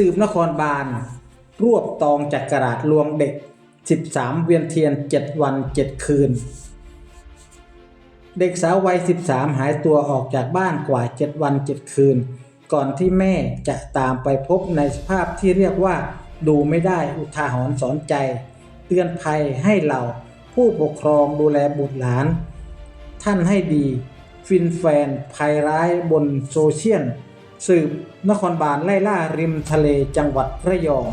สืบนครบาล รวบตองจักรราชลวงเด็ก 13 เวียนเทียน 7 วัน 7 คืน เด็กสาววัย 13 หายตัวออกจากบ้านกว่า 7 วัน 7 คืน ก่อนที่แม่จะตามไปพบในสภาพที่เรียกว่า ดูไม่ได้อุทาหรณ์สอนใจ เตือนภัยให้เราผู้ปกครองดูแลบุตรหลาน ท่านให้ดี ฟินแฟนภัยร้ายบนโซเชียล สืบนครบาลไล่ล่าริมทะเลจังหวัดระยอง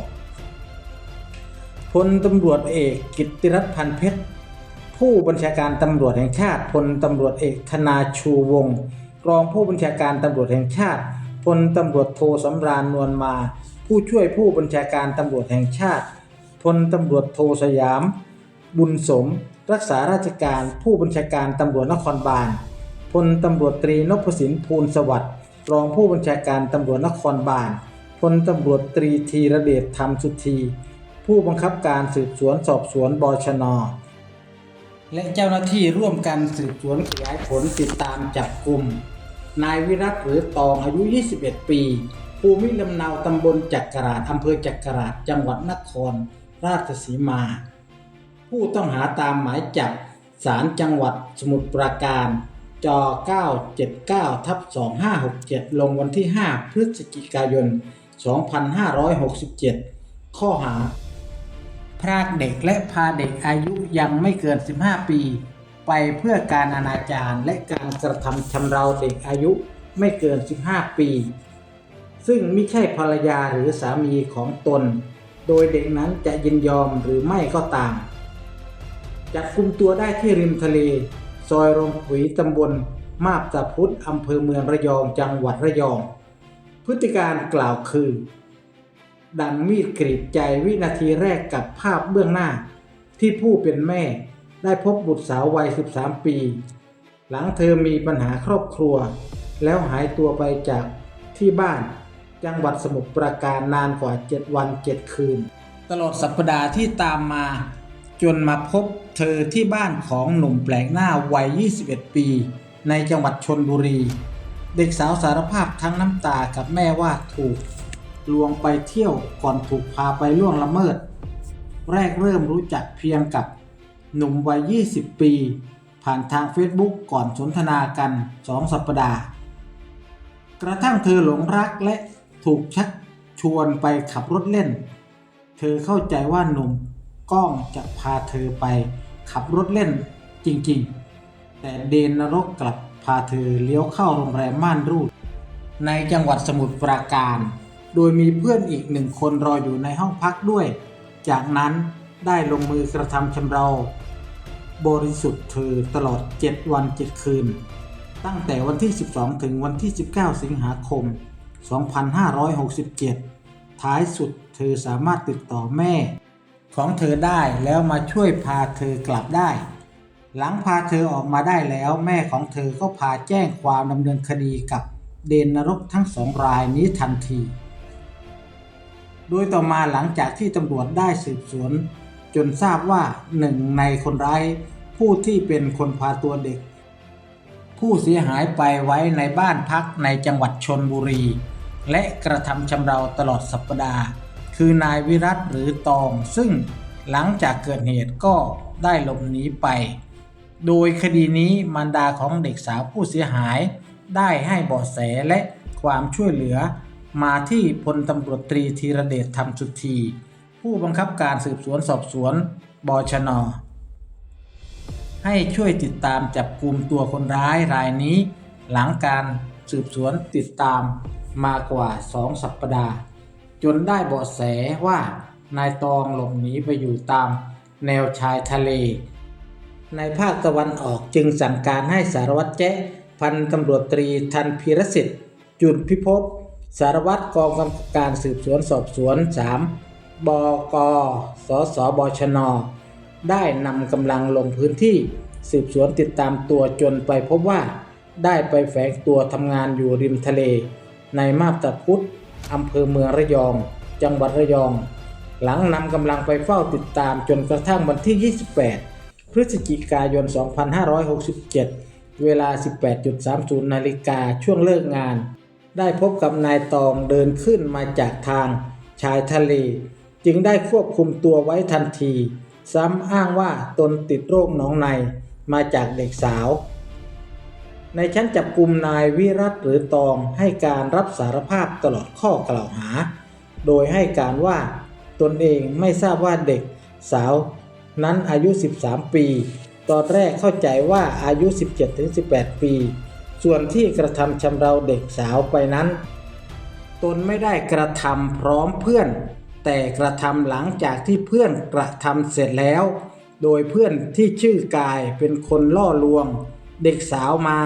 พลตำรวจเอกกิตติรัตน์พันเพชร ผู้บัญชาการตำรวจแห่งชาติพลตำรวจเอกธนาชูวงศ์รองผู้บัญชาการตำรวจแห่งชาติพลตำรวจโทสำราญนวลมา ผู้ช่วยผู้บัญชาการตำรวจแห่งชาติพลตำรวจโทสยาม บุญสม รักษาราชการผู้บัญชาการตำรวจนครบาลพลตำรวจตรีนพสินภูลสวัสดิ์ รองผู้บัญชาการตำรวจนครบาลพลตำรวจตรีธีระเดชธรรมสุธี ผู้บังคับการสืบสวนสอบสวนบชน และเจ้าหน้าที่ร่วมกันสืบสวนขยายผลติดตามจับกลุ่ม นายวิรัตหรือตองอายุ 21 ปีภูมิลำเนาตำบลจักราชอำเภอจักราชจังหวัดนคร ราชสีมา ผู้ต้องหาตามหมายจับศาลจังหวัดสมุทรปราการ จ979ทับ2567 ลงวันที่ 5 พฤศจิกายน 2567 ข้อหา พรากเด็กและพาเด็กอายุยังไม่เกิน 15 ปี ไปเพื่อการอนาจารและการกระทำชำเราเด็กอายุไม่เกิน 15 ปี ซึ่งไม่ใช่ภรรยาหรือสามีของตน โดยเด็กนั้นจะยินยอมหรือไม่ก็ตาม จับกลุ่มตัวได้ที่ริมทะเล ซอยโรงปุ๋ยตำบลมาบตาพุธอำเภอเมืองระยองจังหวัดระยอง พฤติการกล่าวคือ ดังมีดกรีดใจวินาทีแรกกับภาพเบื้องหน้า ที่ผู้เป็นแม่ได้พบบุตรสาววัย 13 ปี หลังเธอมีปัญหาครอบครัว แล้วหายตัวไปจากที่บ้านจังหวัดสมุทรปราการนานกว่า 7 วัน 7 คืน ตลอดสัปดาห์ที่ตามมา จนมาพบเธอที่บ้านของหนุ่มแปลกหน้าวัย 21 ปี ในจังหวัดชนบุรี เด็กสาวสารภาพทั้งน้ำตากับแม่ว่าถูก ลวงไปเที่ยวก่อนถูกพาไปล่วงละเมิด แรกเริ่มรู้จักเพียงกับหนุ่มวัย 20 ปี ผ่านทาง Facebook ก่อนสนทนากัน2สัปดาห์ กระทั่งเธอหลงรักและถูกชักชวนไปขับรถเล่น เธอเข้าใจว่าหนุ่ม ก้องจะพาเธอไปขับรถเล่นจริงๆ แต่เดนนรกกลับพาเธอเลี้ยวเข้าโรงแรมม่านรูด ในจังหวัดสมุทรปราการ โดยมีเพื่อนอีกหนึ่งคนรออยู่ในห้องพักด้วย จากนั้นได้ลงมือกระทำชำเราบริสุทธิ์เธอตลอด 7 วัน 7 คืน ตั้งแต่วันที่ 12 ถึงวันที่ 19 สิงหาคม 2567 ท้ายสุดเธอสามารถติดต่อแม่ ของเธอได้แล้วมาช่วยพาเธอกลับได้ หลังพาเธอออกมาได้แล้วแม่ของเธอก็พาแจ้งความดำเนินคดีกับเดนนรกทั้งสองรายนี้ทันที โดยต่อมาหลังจากที่ตำรวจได้สืบสวน จนทราบว่าหนึ่งในคนร้ายผู้ที่เป็นคนพาตัวเด็ก ผู้เสียหายไปไว้ในบ้านพักในจังหวัดชนบุรี และกระทำชำเราตลอดสัปดาห์ คือนายวิรัตหรือตอง ซึ่งหลังจากเกิดเหตุก็ได้หลบหนีไป โดยคดีนี้มารดาของเด็กสาวผู้เสียหาย ได้ให้เบาะแสและความช่วยเหลือ มาที่พลตำรวจตรีธีรเดชธรรมสุธี ผู้บังคับการสืบสวนสอบสวนบชน ให้ช่วยติดตามจับกลุ่มตัวคนร้ายรายนี้ หลังการสืบสวนติดตามมากว่า 2 สัปดาห์ จนได้เบาะแสว่านายตองหลบหนีไปอยู่ตามแนวชายทะเล ในภาคตะวันออกจึงสั่งการให้สารวัตรแจ๊พันตำรวจตรีทันพีรสิทธิ์ จุนพิภพสารวัตรกองกำกับการสืบสวนสอบสวน 3 บกสสบชน ได้นำกำลังลงพื้นที่สืบสวนติดตามตัวจนไปพบว่า ได้ไปแฝงตัวทำงานอยู่ริมทะเล ในมาบตาพุธ อำเภอเมืองระยอง จังหวัดระยอง หลังนำกำลังไปเฝ้าติดตามจนกระทั่งวันที่ 28 พฤศจิกายน 2567 เวลา 18.30 นาฬิกาช่วงเลิกงาน ได้พบกับนายตองเดินขึ้นมาจากทางชายทะเล จึงได้ควบคุมตัวไว้ทันที ซ้ำอ้างว่าตนติดโรคหนองในมาจากเด็กสาว ในชั้นจับกลุ่มนายวิรัตหรือตองให้การรับสารภาพตลอดข้อกล่าวหา โดยให้การว่าตนเองไม่ทราบว่าเด็กสาว นั้นอายุ 13 ปี ตอนแรกเข้าใจว่าอายุ 17-18 ปี ส่วนที่กระทำชำเราเด็กสาวไปนั้น ตนไม่ได้กระทำพร้อมเพื่อน แต่กระทำหลังจากที่เพื่อนกระทำเสร็จแล้ว โดยเพื่อนที่ชื่อกายเป็นคนล่อลวง เด็กสาวมา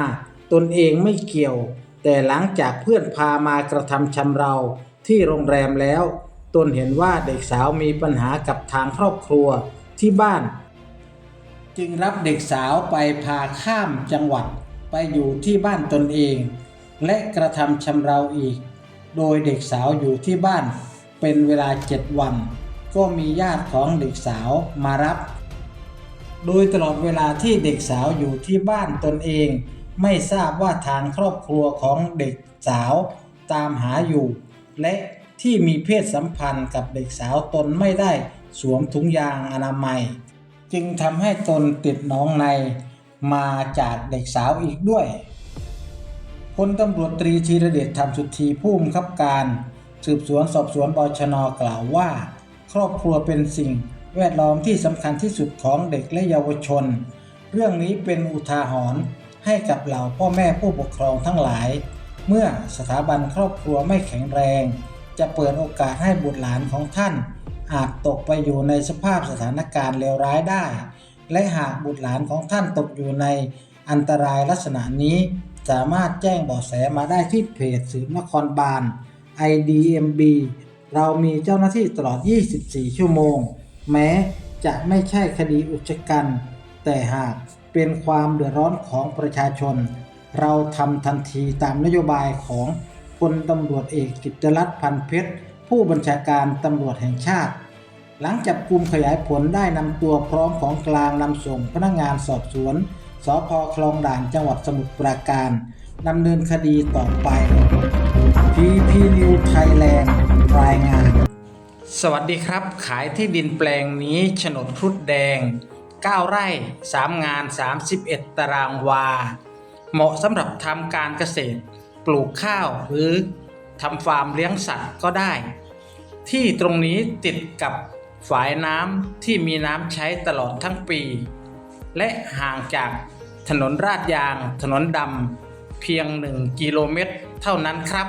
ตนเองไม่เกี่ยว แต่หลังจากเพื่อนพามากระทำชำเราที่โรงแรมแล้ว ตนเห็นว่าเด็กสาวมีปัญหากับทางครอบครัวที่บ้าน จึงรับเด็กสาวไปพาข้ามจังหวัดไปอยู่ที่บ้านตนเอง และกระทำชำเราอีก โดยเด็กสาวอยู่ที่บ้านเป็นเวลาเจ็ดวัน ก็มีญาติของเด็กสาวมารับ โดยตลอดเวลาที่เด็กสาวอยู่ที่บ้านตนเอง ไม่ทราบว่าทางครอบครัวของเด็กสาวตามหาอยู่ และที่มีเพศสัมพันธ์กับเด็กสาวตนไม่ได้สวมถุงยางอนามัย จึงทำให้ตนติดน้องในมาจากเด็กสาวอีกด้วยพลตำรวจตรีธีรเดชธรรมสุทธีผู้บังคับการ สืบสวนสอบสวนบชนกล่าวว่า ครอบครัวเป็นสิ่ง แวดล้อมที่สำคัญที่สุดของเด็กและเยาวชน เรื่องนี้เป็นอุทาหรณ์ให้กับเหล่าพ่อแม่ผู้ปกครองทั้งหลาย เมื่อสถาบันครอบครัวไม่แข็งแรง จะเปิดโอกาสให้บุตรหลานของท่าน อาจตกไปอยู่ในสภาพสถานการณ์เลวร้ายได้ และหากบุตรหลานของท่านตกอยู่ในอันตรายลักษณะนี้ สามารถแจ้งเบาะแสมาได้ที่เพจสืบนครบาล IDMB เรามีเจ้าหน้าที่ตลอด 24 ชั่วโมง แม้จะไม่ใช่คดีอุกชะกัน แต่หากเป็นความเดือดร้อนของประชาชน เราทำทันทีตามนโยบายของพลตำรวจเอกกิตติรัตน์พันเพชร ผู้บัญชาการตำรวจแห่งชาติ หลังจับกลุ่มขยายผลได้นำตัวพร้อมของกลางนำส่งพนักงานสอบสวนสพคลองด่านจังหวัดสมุทรปราการดำเนินคดีต่อไป PP New Thailand รายงาน สวัสดีครับ ขายที่ดินแปลงนี้โฉนดครุฑแดง 9 ไร่ 3 งาน 31 ตารางวา เหมาะสำหรับทำการเกษตร ปลูกข้าวหรือทำฟาร์มเลี้ยงสัตว์ก็ได้ ที่ตรงนี้ติดกับฝายน้ำที่มีน้ำใช้ตลอดทั้งปี และห่างจากถนนราดยาง ถนนดำเพียง 1 กิโลเมตร เท่านั้นครับ